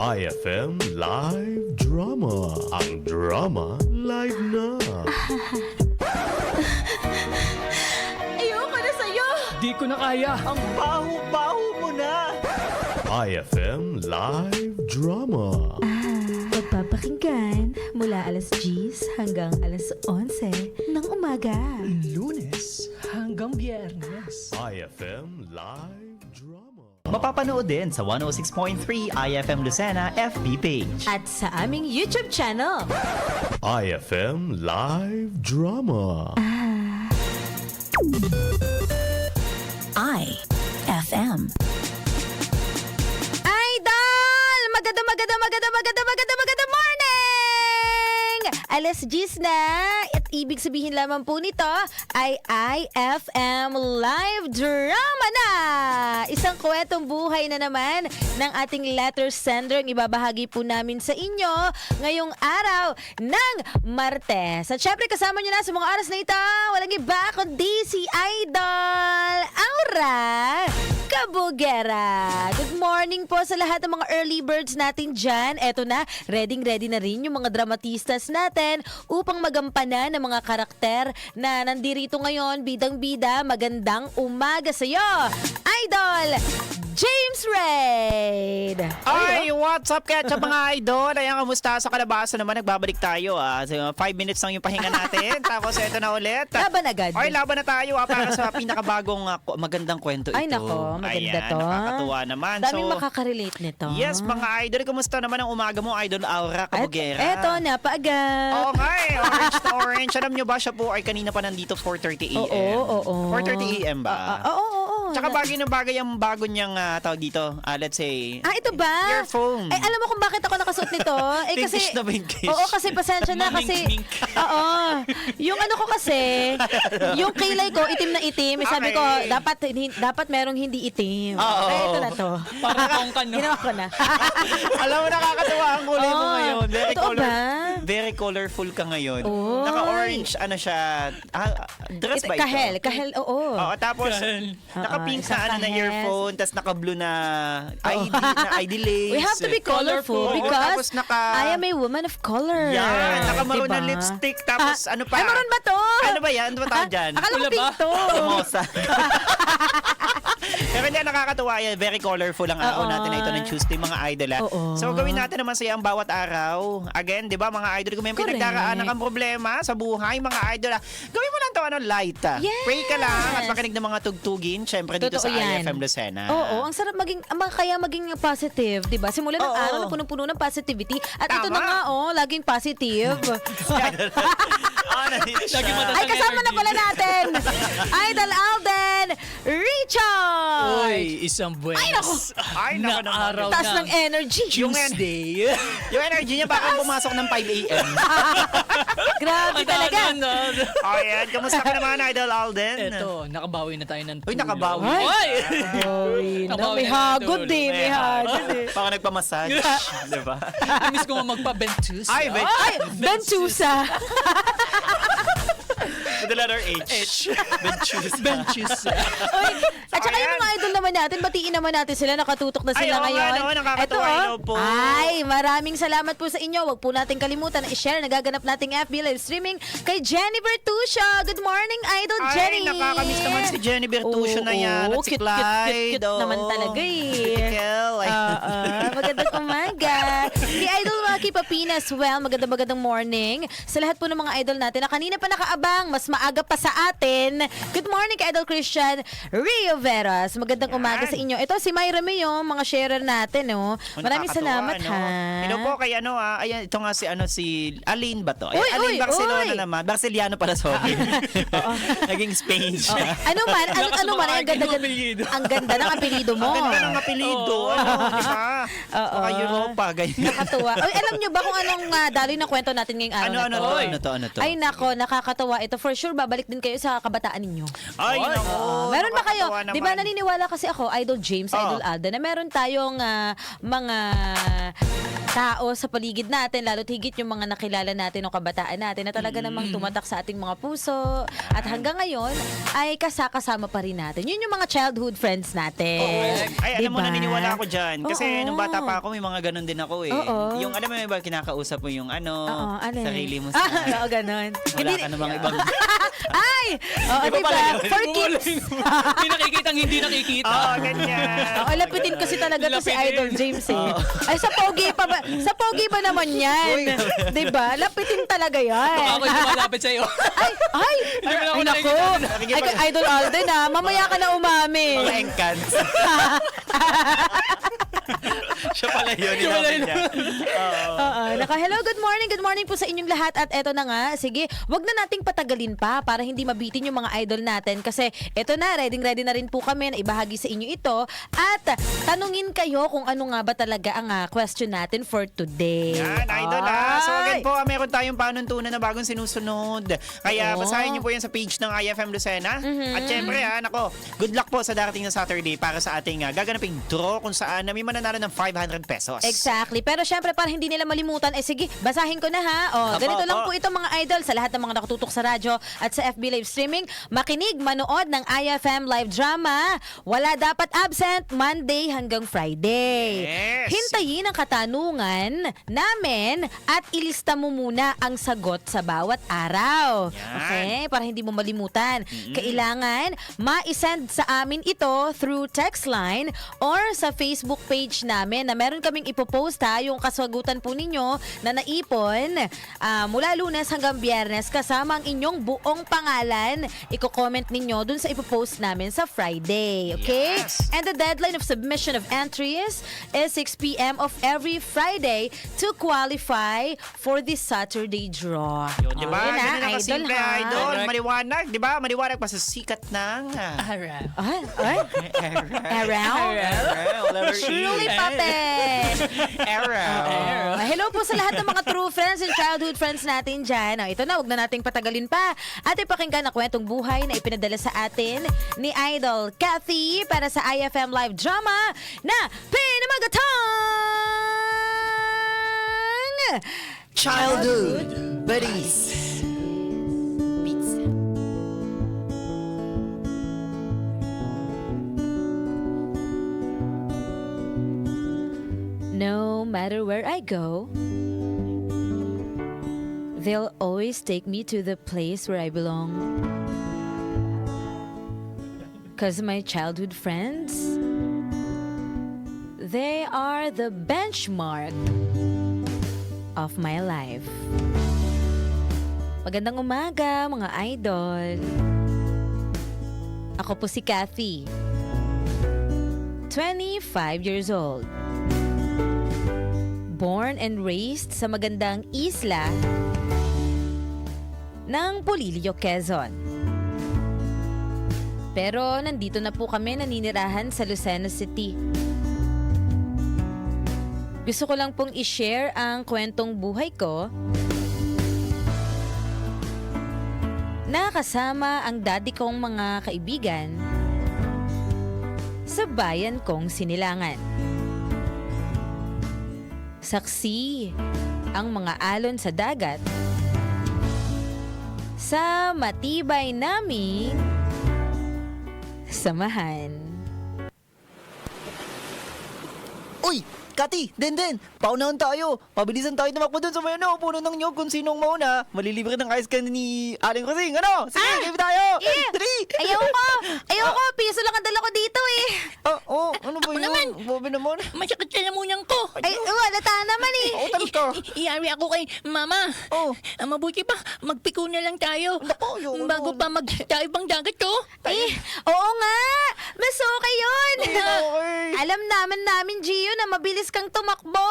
IFM Live Drama. Ang drama live na. Ayoko na sa'yo! Di ko na kaya. Ang baho-baho mo na! IFM Live Drama. Magpapakinggan mula alas 10 hanggang alas 11 ng umaga. Lunes hanggang biyernes. IFM Live Drama. Mapapanood din sa 106.3 IFM Lucena FB page. At sa aming YouTube channel. IFM Live Drama. IFM. Idol! Maganda, maganda, maganda, maganda, maganda, maganda morning! Alas 10 na ibig sabihin lamang po nito ay IFM Live Drama na! Isang kwentong buhay na naman ng ating letter sender ang ibabahagi po namin sa inyo ngayong araw ng Martes. At syempre kasama nyo na sa mga oras na ito, walang iba kundi si Idol Aura Kabugera. Good morning po sa lahat ng mga early birds natin dyan. Eto na, ready-ready na rin yung mga dramatistas natin upang magampanan ng mga karakter na nandirito ngayon, bidang-bida, magandang umaga sa'yo. Idol, James Raid. Ay, what's up sa mga idol? Ayan, kamusta sa kalabasa naman? Nagbabalik tayo. Ah. So, five minutes lang yung pahinga natin. Tapos ito na ulit. Laban agad. Ay, laban na tayo ah, para sa pinakabagong ah, ku- magandang kwento ito. Ay, nako, maganda Ayan, to. nakakatuwa naman. Daming so, makaka-relate nito. Yes, mga idol, kumusta naman ang umaga mo, Idol Aura Kabugera? eto, napaaga. Oo nga eh, orange na orange. Alam nyo ba, siya po ay kanina pa nandito 4.30 a.m. Oo, oo, oo. 4.30 a.m. ba? Ah, ah, Oo, oo, oo. Tsaka bagay na bagay ang bago niyang ah, tawag dito. Ah, let's say, Ah, ito ba? Earphone. Ay, alam mo kung bakit ako nakasuot nito? Eh, kasi... Pinkish na pinkish. Oo, kasi pasensya na kasi... Mamink-mink. Oo. Yung ano ko kasi, yung kilay ko, itim na itim. Eh, Sabi ko, Okay. dapat hin- dapat merong hindi itim. Oo. Eh, ito na to. Parang kongkan, no? Ginawa ko na. Alam mo, nakakatuwa ang kulay mo Oo. ngayon. Very, Totoo color, ba? very colorful ka ngayon. Oy. Naka-orange, ano siya, ah, dress ba ito? kahel, kahel, oo. Oo, tapos Kahel. naka-pink Na isang ano na earphone, tapos naka-blue na ID, na ID lace. We have to be colorful Oo, because tapos naka... I am a woman of color. Yan, naka-maroon Diba? na lipstick, tapos ano pa? Ay, maroon ba to? Ano ba yan? Ano ba tawag dyan? Akala ko Pula pink to. Tumosa. Pero hindi, nakakatuwa yan. Very colorful ang araw Oo. natin na ito ng Tuesday, mga idol. ah. Oo. So, gawin natin naman saya ang bawat araw. Again, di ba, mga idol, kung may Correct. pinagdaraanan kang problema sa buhay, mga idol, ah, gawin mo lang to ano, light. ah. Yes. Pray ka lang at makinig ng mga tugtugin, syempre dito Totoo sa yan. IFM Lucena. Oo, ang sarap maging, kaya maging positive, di ba? Simulan ng Oo. araw na punong-puno ng positivity. At ito Tama. na nga, oh, laging positive. Ah, nandito siya. Lagi mata- Ay, kasama na energy. pala natin, Idol Alden Richard! Uy, isang buenas. Ay, naku. Ay, naku na naman. araw Taas ng ng energy. Yung, Tuesday. yung energy niya baka pumasok ng 5 a.m. Grabe talaga. oh, yan. Kamusta ka naman, Idol Alden? Eto, nakabawi na tayo ng. Uy, nakabawi. Ay. Uy! Oy, na, may hagod eh, may hagod eh. Baka nagpamassage. di ba? Miss ko nga magpa-bentus. Ay, Ay, Bentusa. With the letter H. Benchus. Benches. Oy, at saka yung mga idol naman natin, batiin naman natin sila, nakatutok na Ay, sila oo nga, ngayon. no, nakakatuwa, Eto, hello oh. po. Ay, maraming salamat po sa inyo. Huwag po natin kalimutan na i-share nagaganap nating FB live streaming kay Jenny Bertuccio. Good morning, Idol Ay, Jenny. nakakamiss naman si Jenny Bertuccio Oo, na yan. At oo, si cute, Clyde. Cute, cute, cute oo. naman talaga eh. Typical. Ay. Oo, magandang umaga. Si Idol Maki Papinas, well, magandang magandang morning. Sa lahat po ng mga idol natin na kanina pa nakaabang, mas maaga pa sa atin. Good morning kay Idol Christian Rio Veras. Magandang Yan. umaga sa inyo. Ito si Myra May, oh, mga sharer natin. Oh. Ang Maraming salamat no? ha. Ito po kay ano ah, ayan ito nga si ano si Aline ba to? Ayan, Uy, Aline uy, Barcelona uy. naman. Barceliano pala sorry. Naging Spain Oh, siya. ano man, ano, Lakas ano man, ang sumakay ganda, ng apelyido. ang ganda ng apelido mo. Ang ganda ng apelido. Ano, di ba? Oo. Europa, ganyan. Nakakatuwa. Oy, alam nyo ba kung anong uh, daloy ng kwento natin ngayong araw Ano, na ano to? to? Ano to? Ano to? Ay nako, nakakatawa ito. For sure, babalik din kayo sa kabataan ninyo. Ay, Ay. naku. Oo. meron ba kayo? Di ba naniniwala kasi ako, Idol James, Oo. Idol Alda, na meron tayong ah, mga tao sa paligid natin, lalo't higit yung mga nakilala natin o kabataan natin na talaga namang tumatak sa ating mga puso. At hanggang ngayon, ay kasakasama pa rin natin. Yun yung mga childhood friends natin. Ay, alam mo, Diba? naniniwala ako dyan. Kasi Oo. nung bata pa ako, may mga ganun din ako eh. Oo. Yung, alam mo, yung iba kinakausap mo yung ano, Oo, alin? sarili mo sa... Ah, oo, ganun. Wala ka namang ibang... Ay! Oo, Iba diba? pala yun. For kids. hindi nakikita ang hindi nakikita. Oo, ganyan. Oo, lapitin kasi talaga to si Lapitin. Idol James eh. Ay, sa pogi pa ba? Sa pogi ba naman yan? diba? Lapitin talaga yan. Baka ako yung lumalapit sa'yo. ay, ay, ako ay, naku. nakikita. Ay, Idol Alden ah. Mamaya ka na umami. Mga encants. Siya pala yun. Siya pala yun. Oo. Naka, hello, good morning. Good morning po sa inyong lahat. At eto na nga, sige, wag na nating patagalin pa para hindi mabitin yung mga idol natin. Kasi eto na, ready ready na rin po kami na ibahagi sa inyo ito. At tanungin kayo kung ano nga ba talaga ang ah, question natin for today. Yan, idol ah. So again Ay! po, ah, meron tayong panuntunan na bagong sinusunod. Kaya Oo. basahin niyo po yan sa page ng IFM Lucena. At syempre, ah, nako, good luck po sa darating na Saturday para sa ating ah, gaganaping draw kung saan na may mananalo ng 500 pesos. Exactly. Pero syempre, para hindi nila malimutan, eh sige, basahin ko na ha. O, Apo, ganito lang apo. po ito mga idol sa lahat ng mga nakatutok sa radyo at sa FB live streaming. Makinig, manood ng IFM live drama. Wala dapat absent Monday hanggang Friday. Yes. Hintayin ang katanungan namin at ilista mo muna ang sagot sa bawat araw. Yan. Okay? Para hindi mo malimutan. Kailangan ma-send sa amin ito through text line or sa Facebook page namin na meron kaming ipopost ha, yung kasagutan po ninyo na naipon ah, mula lunes hanggang biyernes kasama ang inyong buong pangalan. Iko-comment ninyo dun sa ipopost namin sa Friday. Okay? Yes. And the deadline of submission of entries is 6 p.m. of every Friday to qualify for the Saturday draw. Yun, di ba? Yun na, Ganun lang kasimple, ha? idol. Correct. Maliwanag, di ba? Maliwanag pa sa sikat ng... ah, Alright. Ay, ay, Truly, it is. Pape! Arrow. Ah, hello po sa lahat ng mga true friends and childhood friends natin dyan. Ah, ito na, huwag na nating patagalin pa. At ipakinggan ang kwentong buhay na ipinadala sa atin ni Idol Kathy para sa IFM Live Drama na Pinamagatang Childhood buddies. No matter where I go, they'll always take me to the place where I belong. Cause my childhood friends, they are the benchmark of my life. Magandang umaga, mga idol. Ako po si Kathy. 25 years old born and raised sa magandang isla ng Polillo, Quezon. Pero nandito na po kami naninirahan sa Lucena City. Gusto ko lang pong i-share ang kwentong buhay ko na kasama ang daddy kong mga kaibigan sa bayan kong sinilangan. Saksi ang mga alon sa dagat sa matibay naming samahan. Uy! Kati, Denden, paunahan tayo. Pabilisan tayo tumakbo dun sa may ano, puno ng nyog kung sinong mauna. Malilibre ng ice candy ni Aling Rosing. Ano? Sige, Ah! game tayo! Eh! Dali! Ayoko! Ayoko! Piso lang ang dala ko dito eh! Ah, oh, ano ba yun? naman. Bobe naman. Masakit sa lamunan ko. Ay, wala ta naman eh! Oo, talaga. Iyari ako kay mama. Oh. Ah, mabuti pa, magpiko na lang tayo. Naku, yun. Bago pa mag-dive dagat ko. Eh, oo nga! Mas okay yun! Okay. Alam naman namin, Gio, na mabilis kang tumakbo.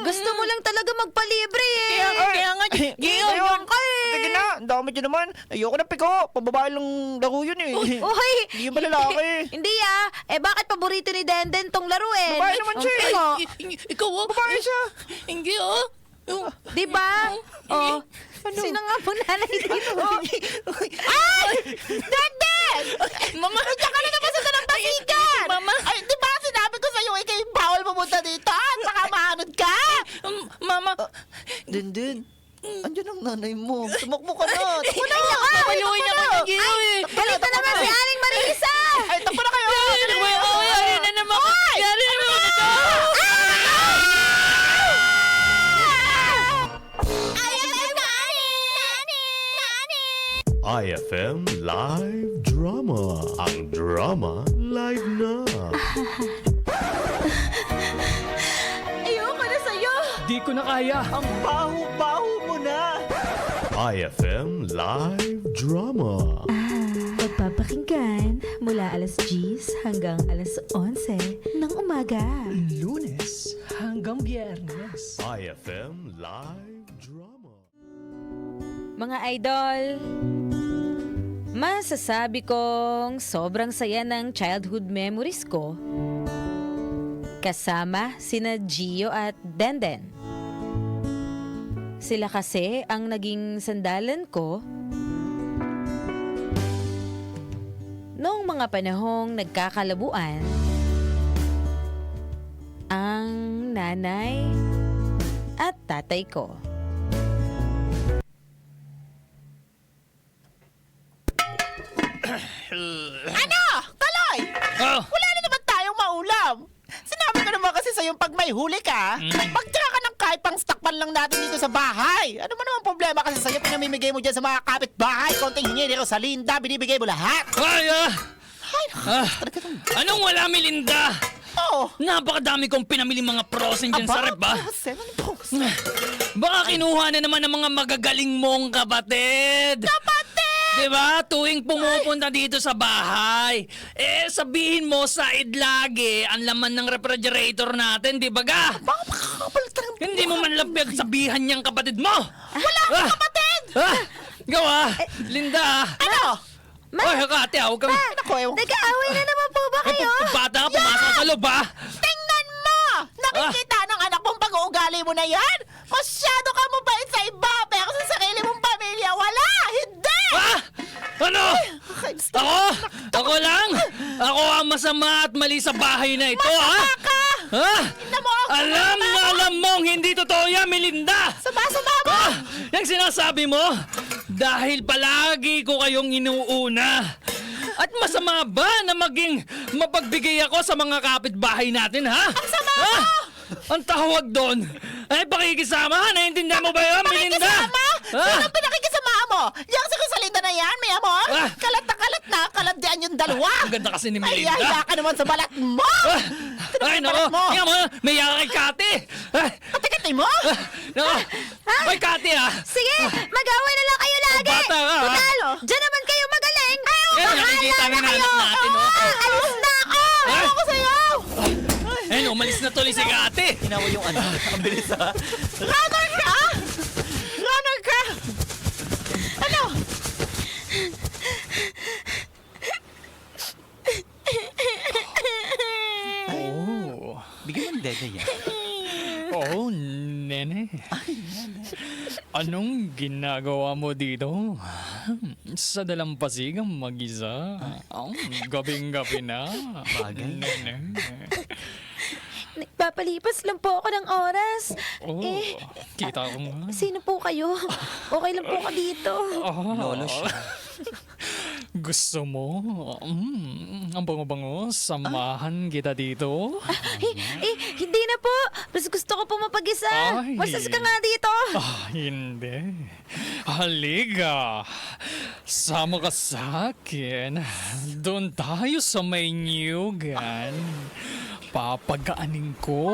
Gusto mo lang talaga magpalibre eh. Kaya, kaya nga, Gio, Ayun. ka eh. Sige na, ang dami dyan naman. Ayoko na piko. Pababae lang laro yun eh. Uy! Hindi yung malalaki. Hindi ah. Eh bakit paborito ni Denden tong laruin? Babae naman siya eh. Ano? I- ikaw, oh. Babae siya. Hindi, oh. Oh. Di ba? Oh. Sino nga po nanay dito? Ay! Denden! Mama, Diyan ka na naman sa dalampasigan! Mama, Ay, di ba sinabi ko sa'yo, ikay bawal pumunta dito maanod ka? um, Denden, andyan ang nanay mo. Tumakbo ka na. Takbo na. Ako ng Gio eh. Galit na naman si Aling Marisa! Ay, takbo na kayo. Ano ba yun? Yari na naman. Yari na naman ito. IFM Live Drama. Ang drama live na. Na sa'yo! Di ko na kaya. Ang baho-baho mo na. IFM Live Drama. Pagpapakinggan mula alas 10 hanggang alas 11 ng umaga. Lunes hanggang biyernes. IFM Live Drama. Mga idol, masasabi kong sobrang saya ng childhood memories ko kasama sina Gio at Denden. Sila kasi ang naging sandalan ko noong mga panahong nagkakalabuan ang nanay at tatay ko. Ano? Kaloy! Oh, Wala na naman tayong maulam. Sinabi ko naman kasi sa'yo pag may huli ka, ka ng kahit pang stock pan lang natin dito sa bahay. Ano mo naman problema kasi sa'yo pinamimigay mo dyan sa mga kapitbahay. Konting hingi ni Rosalinda, binibigay mo lahat. ay, ah. Ah, anong wala, Melinda? Oo. Napakadami kong pinamili mga prosin dyan sa rep, ah. Ano prose? Baka kinuha na naman ng mga magagaling mong kapatid. Kapatid! Diba? Tuwing pumupunta dito sa bahay, eh sabihin mo sa lagi ang laman ng refrigerator natin, di ba ga? Baka makakapalit ka ng... Hindi mo man lang sabihan niyang kapatid mo! Wala akong kapatid! Ah, gawa! Linda! ah. Ano? Ma- Oy, Hakate, ah, huwag kang... Ako, ewan. Nag-aaway na naman po ba Eh, kayo? pag bata ka, pumasok ka sa loob, ah! Tingnan mo! Nakikita ng anak mong pag-uugali mo na yan? Masyado ka mabait sa iba, pero sa sarili mong pamilya, wala! Hindi! Ah! Ano? Ako? Ako lang? Ako ang masama at mali sa bahay na ito, ha? Ha? mo ako, Alam na alam mong hindi totoo yan, Melinda! Sama-sama mo! Ah! Yung sinasabi mo, dahil palagi ko kayong inuuna. At masama ba na maging mapagbigay ako sa mga kapitbahay natin, ha? Ang sama ha? Ang tawag doon ay pakikisama. Naiintindihan mo ba yun, Melinda? Pakikisama? Ha? Sino pinakikisama mo? Yang si Rosalinda na yan, may amor? Ah. Kalat na kalat na, kalandian yung dalawa! Ang ganda kasi ni Ay, Melinda. yaya ka naman sa balat mo! Ah! Ay, nako! mo? Tingnan mo, may yaka kay Kati! Ay, Patikati mo? nako! Ay, Kati, ah! Sige, mag-away na lang kayo lagi. bata ka? Total, diyan naman kayo magaling. Ay, Eh, nakikita na natin natin, oh. Ah, alis na ako. Ay, Ako sa'yo! Ayun, umalis na tuloy si Kati! Ginawa yung ano. Ang bilis ha. Runner ka! Ano? Oh, Bigyan mo ng dede yan. Oh, nene. Anong ginagawa mo dito? Sa dalampasigang mag-isa. Oh, gabing-gabi na. Bagay. Nagpapalipas lang po ako ng oras. Oh, Eh, kita ko nga. sino po kayo? Okay lang po ka dito. Oh, Lolo siya. Gusto mo? Mm, ang bango-bango. Samahan kita dito. Eh, eh, hindi na po. Mas gusto ko po mapag-isa. Ay. Masas ka nga dito. Ah, hindi. Halika. Sama ka sa akin. Doon tayo sa may niyugan. Papagaanin ko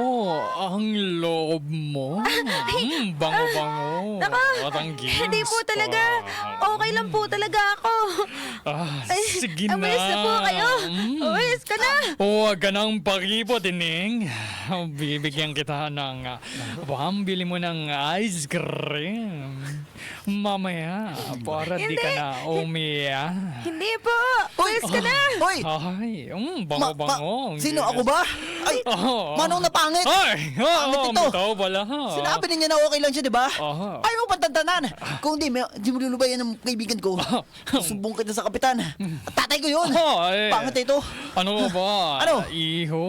ang loob mo. Mm, bango-bango. Nako, At ang hindi po talaga. pa. Okay lang po talaga ako. Ah, Ay, sige na. Umalis na po kayo. Mm. Umalis ka na. Huwag ka nang pakipot, Ining. Bibigyan kita ng uh, pambili mo ng ice cream. Mamaya, para di ka Hindi. na umiyak. Hindi po. Umalis ka na. Hoy! Ay, um, Ma, bango-bango. ma, sino ako ba? Ay, Oh. manong na pangit! Ay, Pangit oh, ito. ikaw pala. Sinabi niya na okay lang siya, di ba? Oh. Ayaw mo pantantanan. Kung di, may, di mo lulubayan ng kaibigan ko. Sumbong kita sa kapitan. Tatay ko yun. Oh, eh. Pangit ito. Ano ba? Ano? Iho.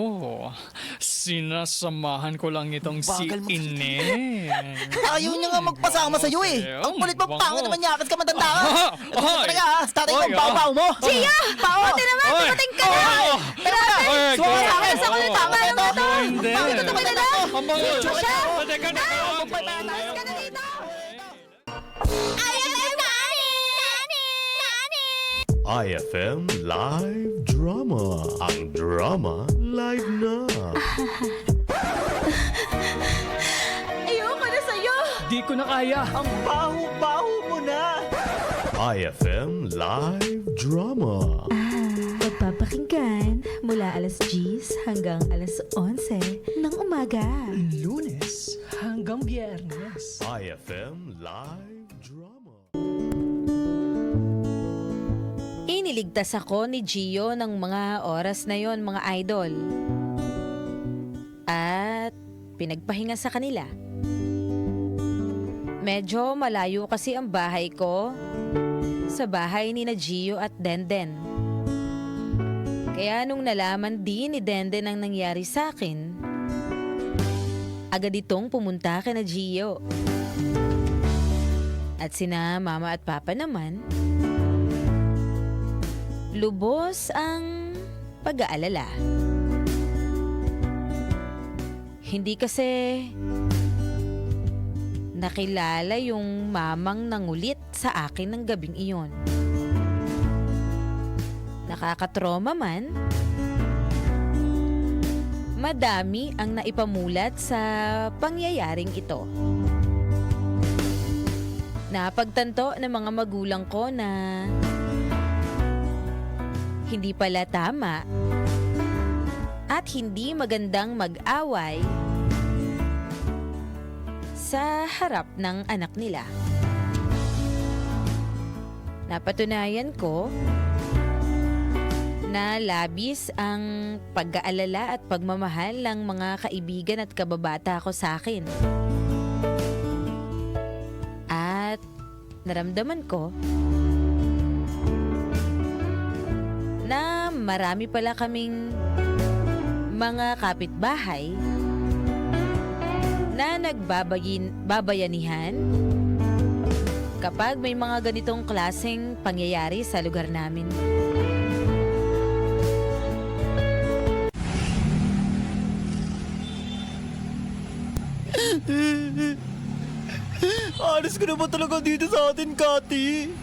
Sinasamahan ko lang itong si Bagal mo. Ineng. Ayaw niya nga magpasama sa'yo eh. Ang kulit mo, pangit naman niya. Kasi ka matanda ka. Ito Hoy. talaga ha. Sa tatay ko, Hoy, baw-baw mo. Gio! Bao! Buti naman, Oy. dumating ka na! Grabe! Oy, Ang bango. Siya! Pateka na. Alis ka na dito! IFM Live Drama. Ang drama live na. Ayoko na sa'yo! Di ko na kaya. Ang baho-baho mo na. IFM Live Drama. Pagpapakinggan mula alas 10 hanggang alas 11 ng umaga. Lunes hanggang biyernes. IFM Live Drama. Iniligtas ako ni Gio ng mga oras na yon mga idol. At pinagpahinga sa kanila. Medyo malayo kasi ang bahay ko sa bahay ni na Gio at Denden. Kaya nung nalaman din ni Denden ang nangyari sa akin, agad itong pumunta kay na Gio. At sina mama at papa naman, lubos ang pag-aalala. Hindi kasi nakilala yung mamang nangulit sa akin ng gabing iyon. Nakakatroma man, madami ang naipamulat sa pangyayaring ito. Napagtanto ng mga magulang ko na hindi pala tama at hindi magandang mag-away sa harap ng anak nila. Napatunayan ko na labis ang pag-aalala at pagmamahal ng mga kaibigan at kababata ko sa akin. At naramdaman ko na marami pala kaming mga kapitbahay na nagbabayin, kapag may mga ganitong klaseng pangyayari sa lugar namin. Alis ka na ba talaga dito sa atin, Kati?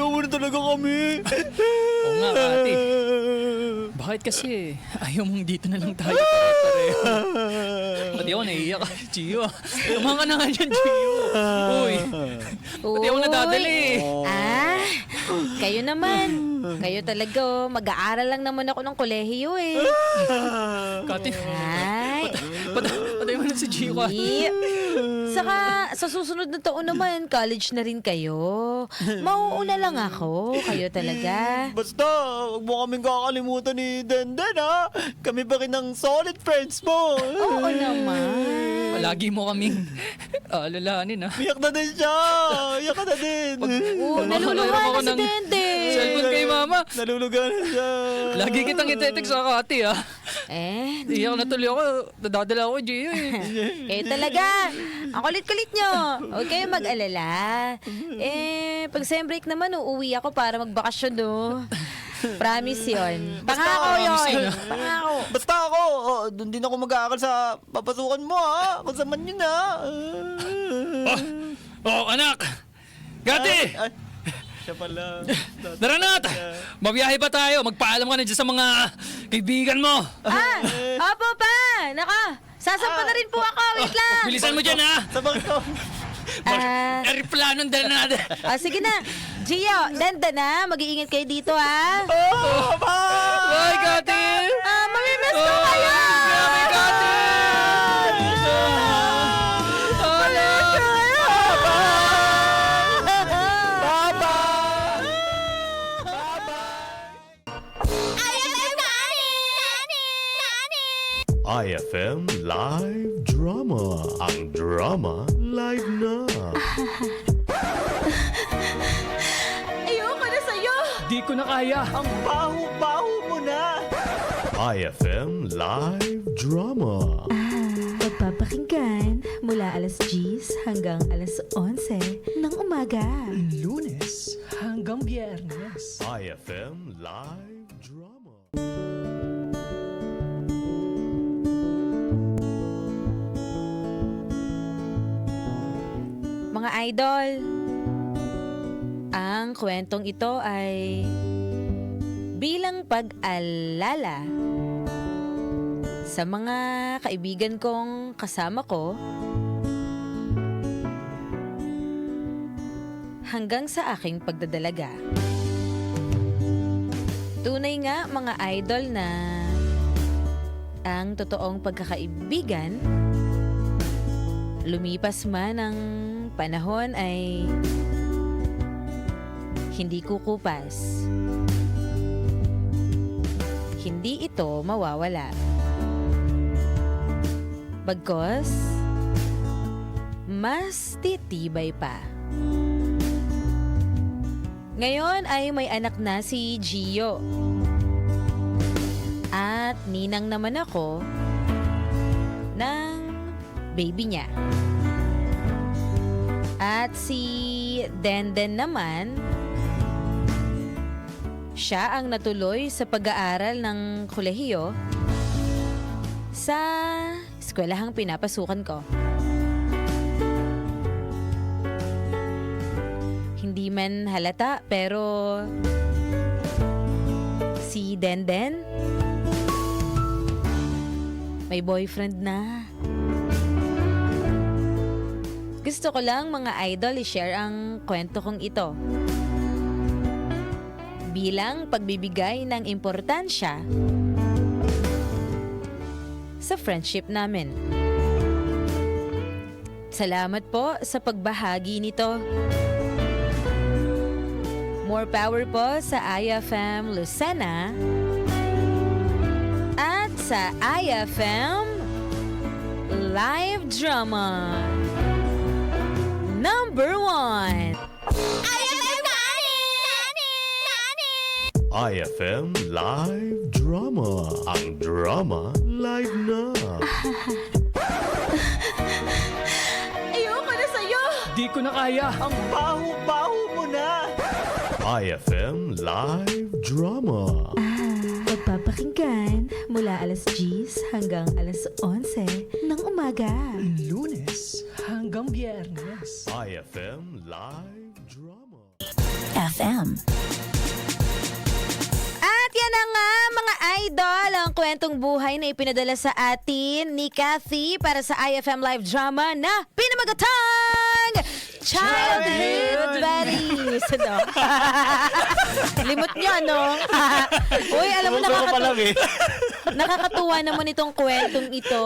Mo na talaga kami. Oo nga, Kati. Bakit kasi ayaw mong dito na lang tayo pare-pareho? Pati ako naiiyak. Gio, tama ka na nga dyan, Gio. Uy, pati ako nadadali. Ah, kayo naman. Kayo talaga, oh. mag-aaral lang naman ako ng kolehiyo eh. Kati, Ay, patay, patay mo na si Gio ka. Yep. Saka, sa susunod na taon naman, college na rin kayo. Mauuna lang ako. Kayo talaga. Basta, huwag mo kaming kakalimutan ni Denden, ha? Kami pa rin ang solid friends mo. Oo naman. Palagi mo kaming alalahanin, ha? Iyak na din siya. Iyak na din. Oo, naluluha Ako na si ng Dende. Cellphone kay mama. Nalulugan na siya. Lagi kitang itetext sa Kati, ha? Eh, Iyak na tuloy ako. Dadadala ako, Gio, eh. kayo talaga. Ang kulit-kulit nyo. Huwag kayo mag-alala. Eh, pag sem break naman, uuwi ako para magbakasyon, no? Promise yon. Pangako yun. yun, ah. Pangako. Oh, doon din ako mag-aaral sa papasukan mo, ha? Kasama niyo na. Oh, anak! Kati! Ay, siya pala. Tara na! Mabiyahe pa tayo. Magpaalam ka na dyan sa mga kaibigan mo. Ah, opo pa. Naka, sasampa na rin po ako. Wait lang. Bilisan mo dyan, ha? Sa bangko. Ah, Aeroplano dala na natin. ah, sige na. Gio, danda na. Mag-iingat kayo dito, ha? Oh, bye! Bye, Kati! Ah, mamimiss ko kayo! IFM Live Drama. Ang drama live na. Ayoko na sa'yo! Di ko na kaya. Ang baho-baho mo na. IFM Live Drama. Pagpapakinggan mula alas 10 hanggang alas 11 ng umaga. Lunes hanggang biyernes. IFM Live Drama. Mga idol, ang kwentong ito ay bilang pag-alala sa mga kaibigan kong kasama ko hanggang sa aking pagdadalaga. Tunay nga mga idol na ang totoong pagkakaibigan lumipas man ang panahon ay hindi kukupas. Hindi ito mawawala. Bagkos, mas titibay pa. Ngayon ay may anak na si Gio. At ninang naman ako ng baby niya. At si Denden naman, siya ang natuloy sa pag-aaral ng kolehiyo sa eskwelahang pinapasukan ko. Hindi man halata pero si Denden may boyfriend na. Gusto ko lang mga idol i-share ang kwento kong ito. Bilang pagbibigay ng importansya sa friendship namin. Salamat po sa pagbahagi nito. More power po sa IFM Lucena at sa IFM Live Drama Number one. IFM Live Drama. Ang drama live na. Ayoko na sa'yo! Di ko na kaya. Ang baho-baho mo na! IFM Live Drama. Pagpapakinggan mula alas 10 hanggang alas 11 ng umaga. Lunes hanggang biyernes. IFM Live Drama. FM. At yan na nga mga idol, ang kwentong buhay na ipinadala sa atin ni Kathy para sa IFM Live Drama na pinamagatang Childhood Buddies. Ano? Limot nyo, ano? Uy, alam mo, nakakatu- eh. nakakatuwa naman itong kwentong ito.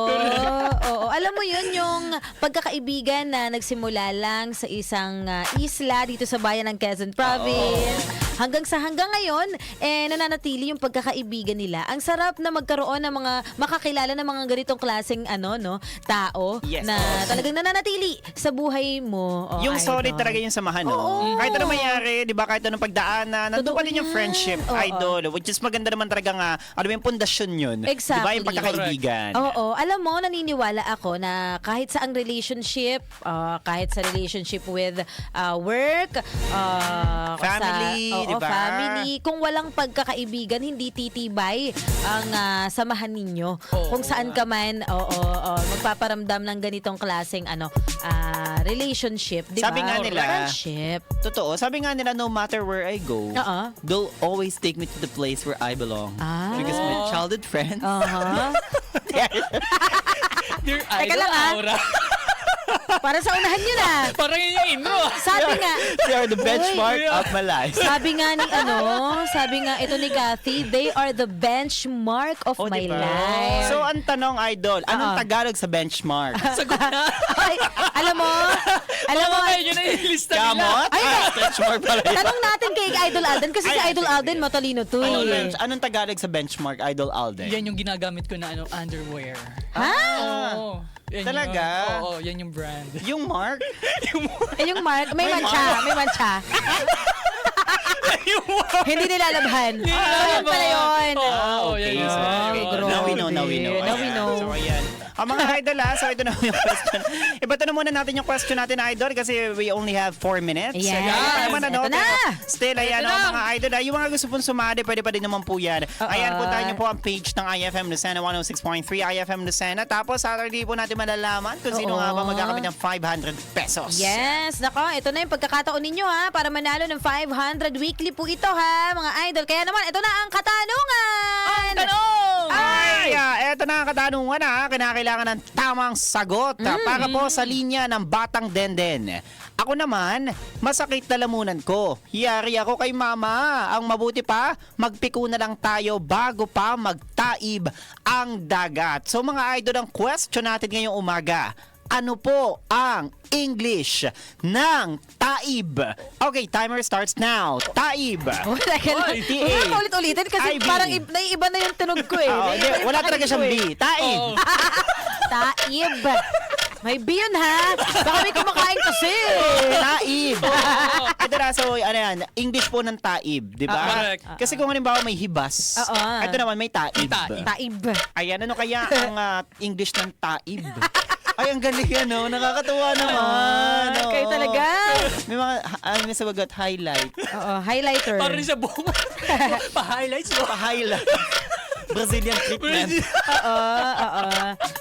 Oo, alam mo yun, yung pagkakaibigan na nagsimula lang sa isang ah, isla dito sa bayan ng Quezon Province. Hanggang sa hanggang ngayon, eh, nananatili yung pagkakaibigan nila. Ang sarap na magkaroon ng mga makakilala ng mga ganitong klaseng ano, no, tao Yes. na talagang nananatili sa buhay mo. Oh, yung solid idol. talaga yung samahan, no? Oo. Kahit ano mangyari, di ba? Kahit anong pagdaanan, nandun Totoo pa din yung yan. friendship, Oo. idol. Which is maganda naman talaga nga, ano yung pundasyon yun? Di ba? Exactly. Yung pagkakaibigan. Oo, alam mo, naniniwala ako na kahit sa ang relationship, ah, kahit sa relationship with ah, work, ah, Family, sa, oo, di ba? family, kung walang pagkakaibigan, hindi titibay ang ah, samahan ninyo. kung saan ka man, oo, oo, magpaparamdam ng ganitong klaseng ano, ah, relationship, di ba? Sabi nga nila, friendship. Totoo. Sabi nga nila, no matter where I go, Oo. they'll always take me to the place where I belong. Ah. Because my childhood friends, Aha. Dear Teka Idol lang, ah. Aura. Para sa unahan yun ah. Parang yun yung intro. Sabi nga, they are the benchmark Uy. of my life. Sabi nga ni ano, sabi nga ito ni Kathy, they are the benchmark of Oh, my diba? life. So, ang tanong, idol, anong Oo. Tagalog sa benchmark? Sagot na. Ay, alam mo, alam mo, Alam mo, yun na yung lista nila. Kamot? Ay, ah, benchmark pala yun. tanong natin kay Idol Alden kasi si Idol Alden matalino to Anong, eh. bench- anong Tagalog sa benchmark, idol Alden? Yan yung ginagamit ko na ano, underwear. Ha? Oo. Yan Talaga? Yun. Oo, yan yung brand. Yung mark? Eh, yung Mark, may mancha, may mancha. Hindi nilalabhan. Ah, yun pala yun. Oo, yan yun. Ay, Oo, grabe. Now we know, now we know. Now we know. So, ayan. Ang mga idol ha, so ito na yung question. Ibato na muna natin yung question natin, idol, kasi we only have 4 minutes. Yes. Kaya pa naman, ano, Ito na. pero Still, ayan, Ito oh, na. mga idol, ha, yung mga gusto pong sumali, pwede pa din naman po yan. Ayan, puntahan niyo po ang page ng IFM Lucena 106.3 IFM Lucena. Tapos, Saturday po natin malalaman kung sino nga ba magkakamit ng 500 pesos. Yes, nako, ito na yung pagkakataon ninyo ha para manalo ng 500 weekly po ito ha, mga idol. Kaya naman, ito na ang katanungan. Ang tanong! Ay, ah, eto na ang katanungan ha. Kinakailangan ng tamang sagot ah, para po sa linya ng Batang Denden. Ako naman, masakit na lamunan ko. Hiyari ako kay mama. Ang mabuti pa, magpiko na lang tayo bago pa magtaib ang dagat. So mga idol, ang question natin ngayong umaga, ano po ang English ng taib? Okay, timer starts now. Taib. Oh, lang. Huwag mo ulit-ulitin kasi IB. parang i- naiiba na yung tunog ko eh. Oo, Naiiba hindi, yung wala talaga ko siyang B. eh. Taib. Taib. May B yun ha. Baka may kumakain kasi. Taib. Ito na, so ano yan, English po ng taib, di ba? Ah, correct. Kasi kung halimbawa may hibas, Oo. ito naman may taib. Taib. Taib. Ayan, ano kaya ang ah, English ng taib? Ay, ang galing yan, no? Nakakatuwa naman. Ah, oo. kayo talaga. May mga, ano may sabagat, highlight. Oo, highlighter. Parang sa buong pa-highlights mo. Pa-highlight. Brazilian treatment. Oo, oo.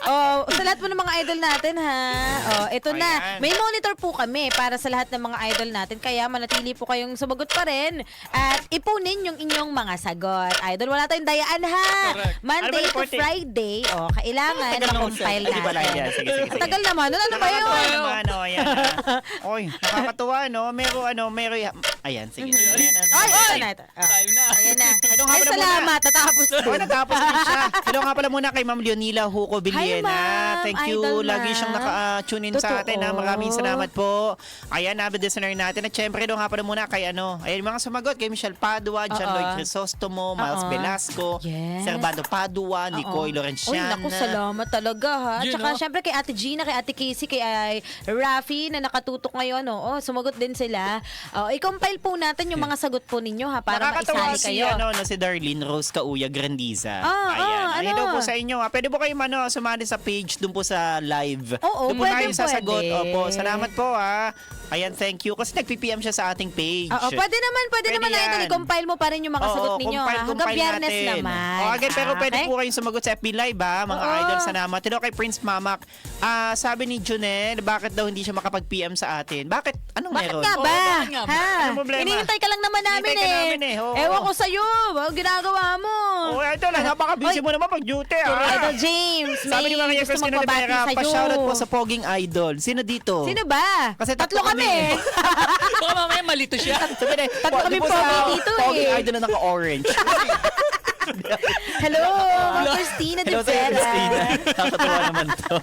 Oh, sa lahat po ng mga idol natin ha. Oh, ito na. Ayan. May monitor po kami para sa lahat ng mga idol natin kaya manatili po kayong sumagot pa rin at ipunin yung inyong mga sagot. Idol, wala tayong dayaan ha. Correct. Monday Ano ba to? Friday, oh, kailangan Tagal ng ma-compile usap. Hindi pala natin. yan. Sige, sige, sige. Ang tagal naman. Ano, ano ba yun? Nakakatuwa naman, oh, ayan. ah. Oy, nakakatuwa, no? Mero, ano, mero, ayan, sige. Ayan, ano. Ay, ito na ito. Oh. Time na. Ayan na. Ano nga Ay, pala salamat. Natapos Oh, din. Natapos din siya. Hello nga pala muna kay Ma'am Leonila Huco Villena. Thank you. Idol, Lagi ma'am. siyang naka-tune in sa Totoo. atin. Ha. Maraming salamat po. Ayan, avid listener natin. At syempre, doon nga pala muna kay ano, ayan, mga sumagot kay Michelle Padua, John Oo. Lloyd Crisostomo, Miles Oo. Velasco, Yes. Servando Padua, Nicoy Oo. Lorenciana. Uy, naku, salamat talaga ha. Yun, Tsaka no? syempre kay Ate Gina, kay Ate Casey, kay ay, Rafi na nakatutok ngayon. Oh, sumagot din sila. Oh, i-compile po natin yung mga sagot po ninyo ha para Nakakatawa maisali si, kayo. ano, no, si Darlene Rose Kauya Grandiza. Ah, Ayan. ah, Ayan ano? daw po sa inyo. Ha. Pwede po kayo ano, sumali sa page doon po sa live. Oo, doon po pwede, tayo sasagot. pwede. Opo, salamat po ha. Ayan, thank you. Kasi nag-PPM siya sa ating page. Oo, pwede naman, pwede, Pwede naman na ito. yan. I-compile mo pa rin yung mga Oo, sagot ninyo. compile, ha? Hanggang compile biyernes natin. naman. O, again, pero Ah, pwede okay? po kayong sumagot sa FB Live ha, mga Oo. idol sa naman. Tino kay Prince Mamak, ah, sabi ni Junel, bakit daw hindi siya makapag-PM sa atin? Bakit? Anong Bakit meron? nga ba? Oo, bakit nga ba? Ha? Anong problema? Inihintay ka lang naman namin Hinihintay ka eh. namin eh, oo. Ewan ko sa'yo. Ang ginagawa mo. Oh, ito lang, napaka-busy Oy. mo naman pag-duty ah. Idol James, may Sabi ni Mga gusto Yefes Kino magbabati Rivera, sa'yo. pa-shoutout po sa Poging Idol. Sino dito? Sino ba? Kasi tatlo, kami. Baka mamaya malito siya. Sabi na, Tatlo kami po Pogi dito Poging eh. Idol na naka-orange. Hello, Christina De Hello sa Vera. Christina. Nakakatawa naman to.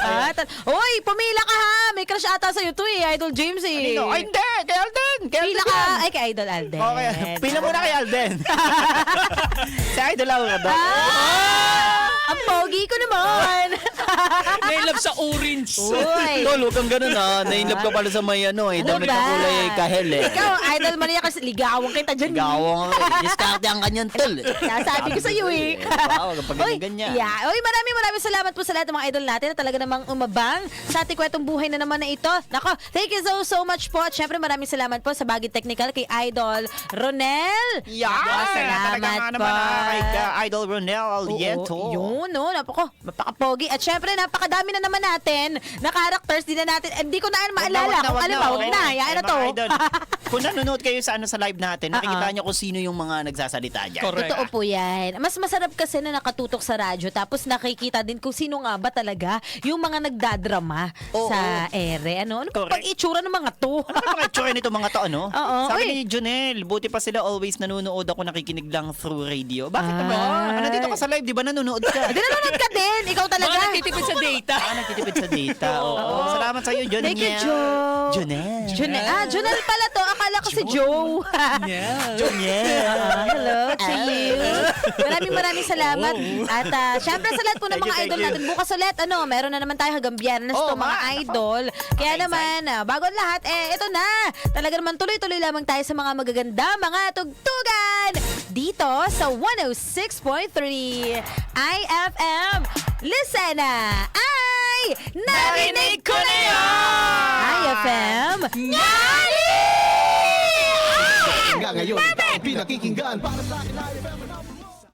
Ah, ta- Hoy, pumila ka ha. May crush ata sa'yo to eh, Idol James eh. Nino, ay hindi, kay Alden. Kay Pila Alden ka. yan. Ay, kay Idol Alden. Okay, pila muna kay Alden. si Idol Laura daw. Ah, ang pogi ko naman. Nailove sa orange. Uy. Tol, huwag kang ganun ha. Nainlove ka pala sa may ano eh. Damit na ba? kulay eh, kahel eh. Ikaw, Idol Maria kasi ligawang kita dyan. eh. Gawang diskarte ang kanyan tol. Nasabi ko sa iyo eh. Wow, kapag ganyan. yeah. Uy, maraming maraming salamat po sa lahat ng mga idol natin na talaga namang umabang sa ating kwentong buhay na naman na ito. Nako, thank you so so much po. At syempre maraming salamat po sa Bagit Technical kay Idol Ronel. Yeah! Nako, salamat Talaga nga po. naman ah, kay uh, Idol Ronel Aliento. Oo, yun, no. Napako, mapakapogi. At syempre, napakadami na naman natin na characters. Di na natin, hindi ko na maalala kung ano ba. Huwag na, hayaan na to. Kung nanonood kayo sa ano sa live natin, nakikita Ah, ah. niyo kung sino yung mga nagsasalita diyan. Correct. Totoo po yan. Mas masarap kasi na nakatutok sa radyo tapos nakikita din kung sino nga ba talaga yung mga nagdadrama Oo. sa ere. Ano? Ano Correct. pag itsura ng mga to? Ano ba mga tsura nito mga to, ano? Oo, Sabi uy. ni Junel, buti pa sila always nanonood ako nakikinig lang through radio. Bakit Ay. naman? Ano dito ka sa live, di ba nanonood ka? Hindi nanonood ka din. Ikaw talaga. Baka nagtitipid sa data. Ah, nagtitipid sa data. Oo. Salamat sa iyo, Junel. Thank you, Joe. Junel. Junel. Ah, Junel pala to. Akala ko si Joe. Yeah. Junel. Ah, hello to you. Maraming maraming salamat. At ah, syempre sa lahat po ng Thank you, mga thank idol you. natin, bukas ulit, ano, meron na naman tayo hanggang biyernes Oo, to mga ma. idol. Kaya naman, ah, bago ang lahat, eh, ito na. Talaga naman tuloy-tuloy lamang tayo sa mga magaganda, mga tugtugan. Dito sa 106.3 IFM. Listen na! Ay! Narinig ko na yun! IFM. Nga ngayon, ikaw ang pinakikinggan para sa akin ay FM